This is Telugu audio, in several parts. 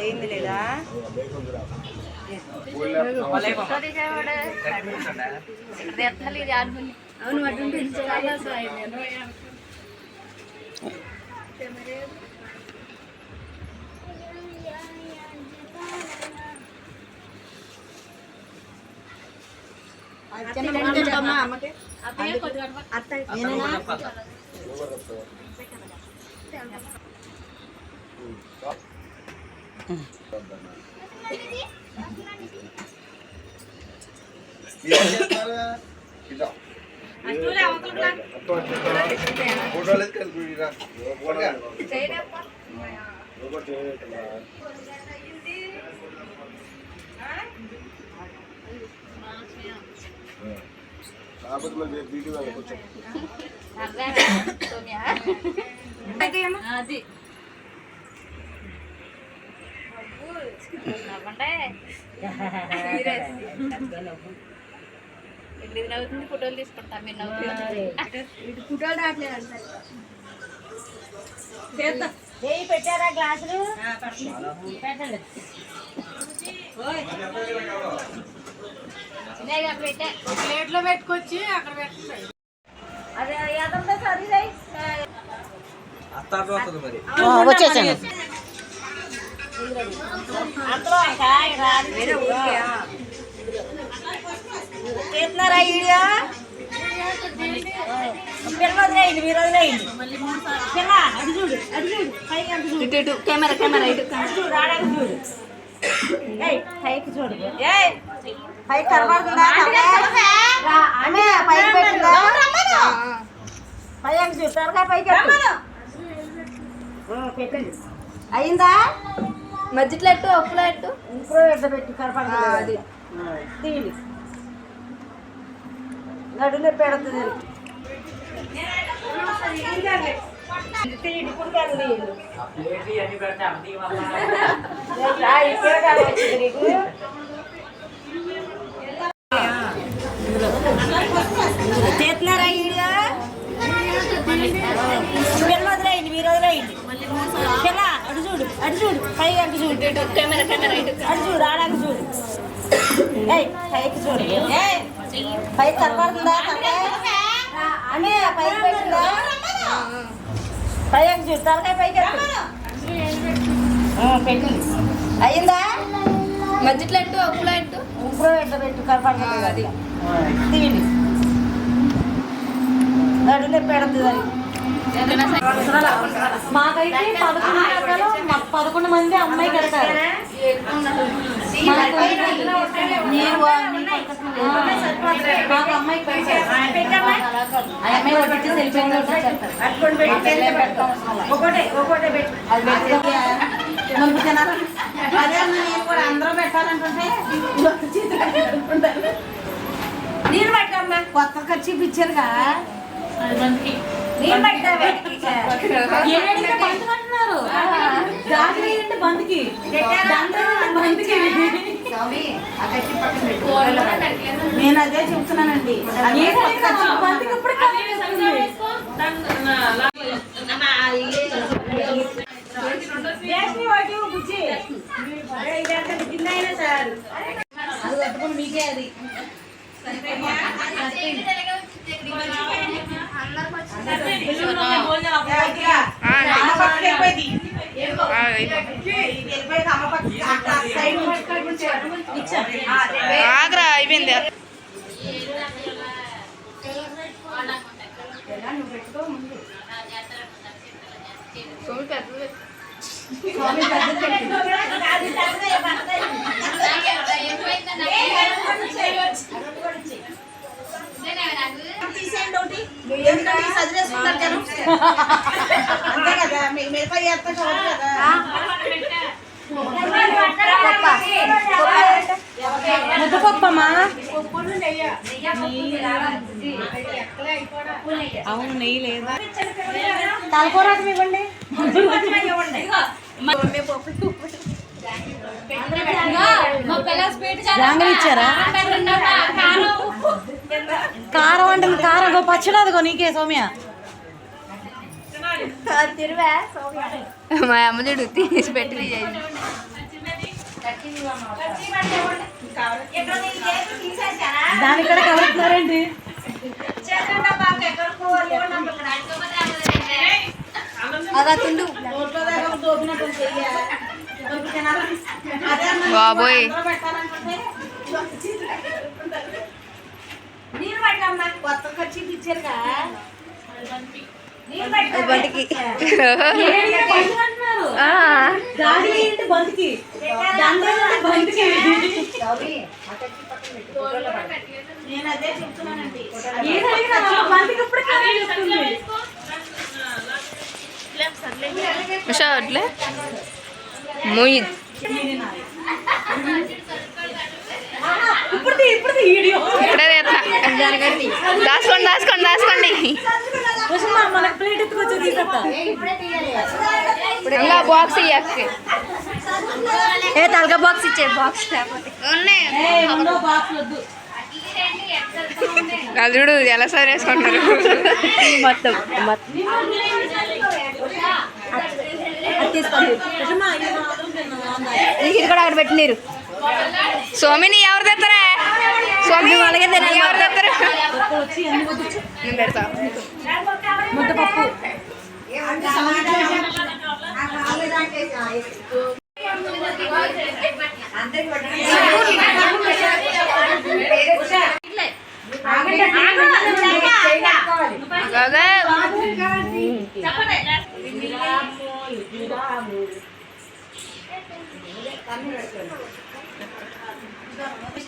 ఏంది లేదా అవును అటువంటి కాకపోతే మరి వీడియో కొంచెం అది ఇది నవ్వుతుంది ఫోటోలు తీసుకుంటా మీరు నవ్వుతుంది ఫోటోలు రావట్లేదు అంట చేయి పెట్టారా గ్లాసులు పెట్టండి ఇదేగా పెట్టే ప్లేట్లో పెట్టుకొచ్చి అక్కడ పెట్టండి అదే ఏదంతా సరిదై వచ్చేసాను. పిల్ల వదిలేయండి మీరు వదిలేయండి పిల్ల అది చూడు అది చూడు పైకి అంత చూడు ఇటు ఇటు కెమెరా కెమెరా ఇటు అది చూడు ఆడకి చూడు ఏయ్ పైకి చూడు ఏయ్ పైకి కనబడుతుందా రా, ఆమె పైకి పెట్టిందా పైకి చూడు త్వరగా పైకి ఎత్తు. ఆ, పెట్టండి. అయిందా? మధ్యలో ఎట్టు అప్పులో ఎట్టు ఇంట్లో ఎట్లా పెట్టి కనపడుతుంది అది. తీయండి నడునే పెడుతుంది తీయండి కాదు తీయండి చేస్తున్నారా వదిలేయండి మీరు వదిలేయండి పిల్ల అటు చూడు అటు చూడు. పై అటు చూడు. కెమెరా కెమెరా ఇటు. అటు చూడు ఆడకి చూడు. ఏయ్ పైకి చూడు. ఏయ్ పైకి కనపడుతుందా తలకాయ? అనే పైకి పెట్టిందా పైకి చూడు తలకాయ పైకి పెట్టింది అయిందా మధ్యలో ఎట్టు అప్పులో ఎట్టు ఇంట్లో ఎట్లా పెట్టు కనపడుతుంది అది. తీయండి. పెడుతుంది మాకైతే పదకొండు రకాలు మాకు పదకొండు మంది అమ్మాయి కడతారు మాకు అమ్మాయి అమ్మాయి వడ్డించి అది నేను కూడా అందరూ పెట్టాలనుకుంటే పెట్టమ్మా కొత్త ఖర్చు ఇచ్చారుగా నేను అదే చెప్తున్నానండి. మీకే అది. ఆగ్రా అయిపోయింది. నువ్వు పెట్టుకో. ముందు తీసేయండి ఒకటి ఎందుకంటే ఈ చదివేసుకుంటారు జనం అంతే కదా మీకు మిగతా చేస్తా చూడదు కదా ముద్దపప్పమ్మా అవును నెయ్యి లేదా? తలకూరాటం ఇవ్వండి. జాంగలు ఇచ్చారా? కారం అంటే కారం ఇగో పచ్చడి అదిగో నీకే సౌమ్య. మా అమ్మ చూడు తీసి పెట్టి. దాని అగా తుండు. బాబోయ్. నీళ్ళు పట్టమ్మా కొత్త ఖర్చు ఇచ్చారుగా చెప్తుంది ఉషా అట్లే? మూయి. ఇప్పుడు దాచుకోండి దాచుకోండి దాచుకోండి. మనకి ప్లేట్ ఎత్తుకొచ్చి తీసుకొస్తా ఇంకా బాక్స్ ఏ తలగా బాక్స్ ఇచ్చే బాక్స్ చూడు ఎలా సరేసుకుంటారు మొత్తం తిన్నావా? ఇది కూడా అక్కడ పెట్టినీరు. సోమిని ఎవరు తెస్తారా సోమి అలాగే తినాలి? నేను పెడతా ముద్దపప్పు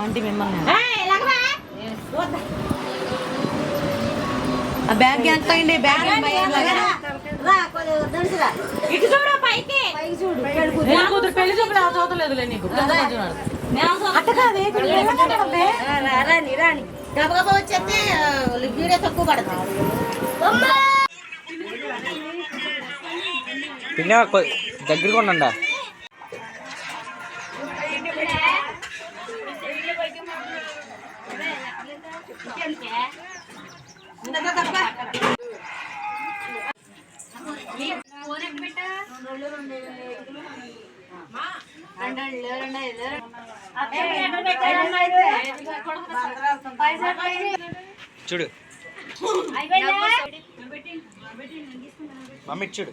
ఆంటీ మిమ్మల్ని ఆ బ్యాగ్ ఎంత అయింది బ్యాగ్ ఇటు చూడు పైకి కూతురు పెళ్ళి చూపులు ఆ నీకు అట్ట కాదే రాని రాని గబగబా వచ్చేస్తే వీడియో తక్కువ పడుతుంది పిన్న దగ్గరగా ఉండండి చూడు. మమ్మీ ఇటు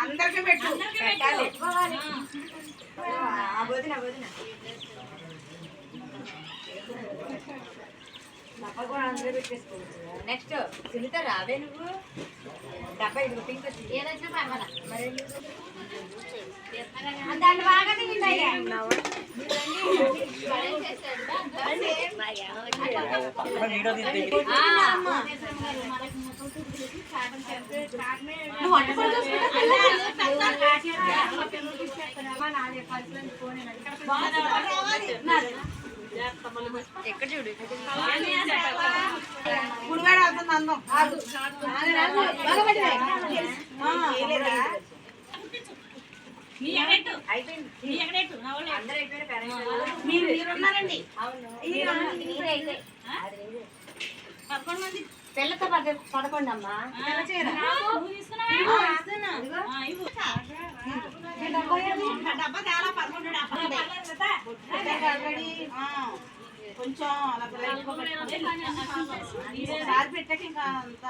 అందరికి పెట్టు పెట్టాలి నెక్స్ట్ సునీత రావే నువ్వు డబ్బా ఇది పింక్ వచ్చింది ఏదైనా పర్వాలేదు దాన్ని బాగా తింటాయి ఎక్కడ చూడు గుడివాడ అవుతుంది అందం బాగా పట్టినాయి. ఆ, మీరు మీరున్నారండి పిల్లతో పద పదకొండు అమ్మా కొంచెం పెట్టాక ఇంకా అంత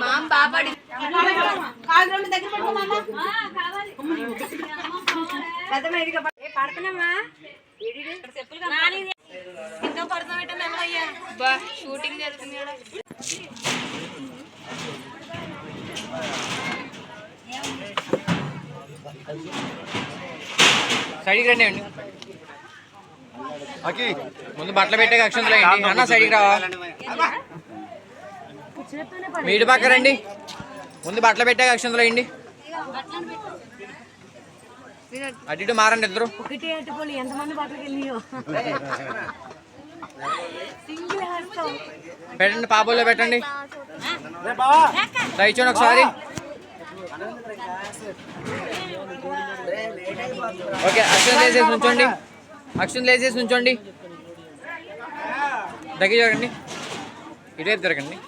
మామ బాబాడి కాలు రెండు దగ్గర పెట్టుకోమా పడుతున్నామా బా షూటింగ్ జరుగుతుంది కదా సైడ్కి రండి అండి. ముందు బట్టలు పెట్టే అక్షంతలు అన్న సైడ్కి రావా? మీడి పక్క రండి. ముందు బట్టలు పెట్టే అక్షంతలు వేయండి అటు ఇటు మారండి ఇద్దరు. ఒకటి అట్టుకోలు ఎంతమంది బట్టలకి వెళ్ళియో పెట్టండి పాపల్లో పెట్టండి. రైచోండి ఒకసారి. ఓకే అక్షరం వేసేసి ఉంచండి అక్షరం వేసేసి ఉంచండి దగ్గర జరగండి ఇటువైపు జరగండి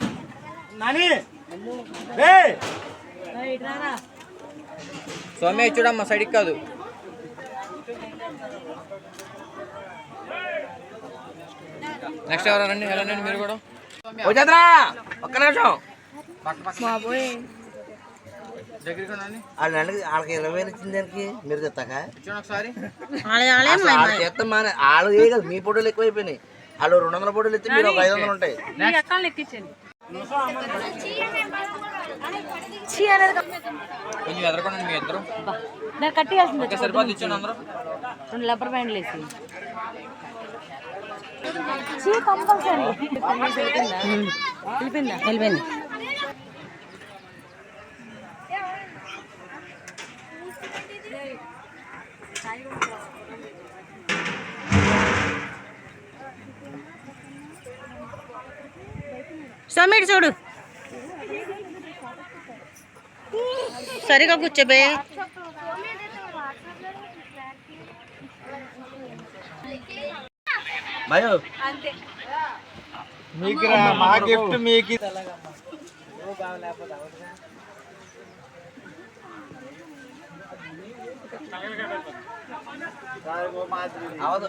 సౌమ్య చూడమ్మా సైడ్కి కాదు. నెక్స్ట్ ఎవరు రండి? వెళ్ళండి మీరు కూడా? వచ్చేద్రా ఒక్క నిమిషం. వాళ్ళకి ఇరవై వేలు ఇచ్చిన దానికి మీరు ఒకసారి. అసలు వాళ్ళు చేస్తాం మానే వాళ్ళు ఏ కాదు మీ ఫోటోలు ఎక్కువైపోయినాయి. వాళ్ళు రెండు వందల ఫోటోలు ఇస్తే మీరు ఒక ఐదు వందలు ఉంటాయి. కొంచెం ఎదరకండి మీ ఇద్దరు. నాకు కట్టేయాల్సింది సరిపోతుంది ఇచ్చాను అందరూ. రెండు రబ్బర్ బ్యాండ్లు వేసి చీ కంపల్సరీ. వెళ్ళిపోయిందా? వెళ్ళిపోయింది. సమీర్ చూడు. సరిగా కూర్చోబే భయో మీకు మా గిఫ్ట్ మీకు అవదు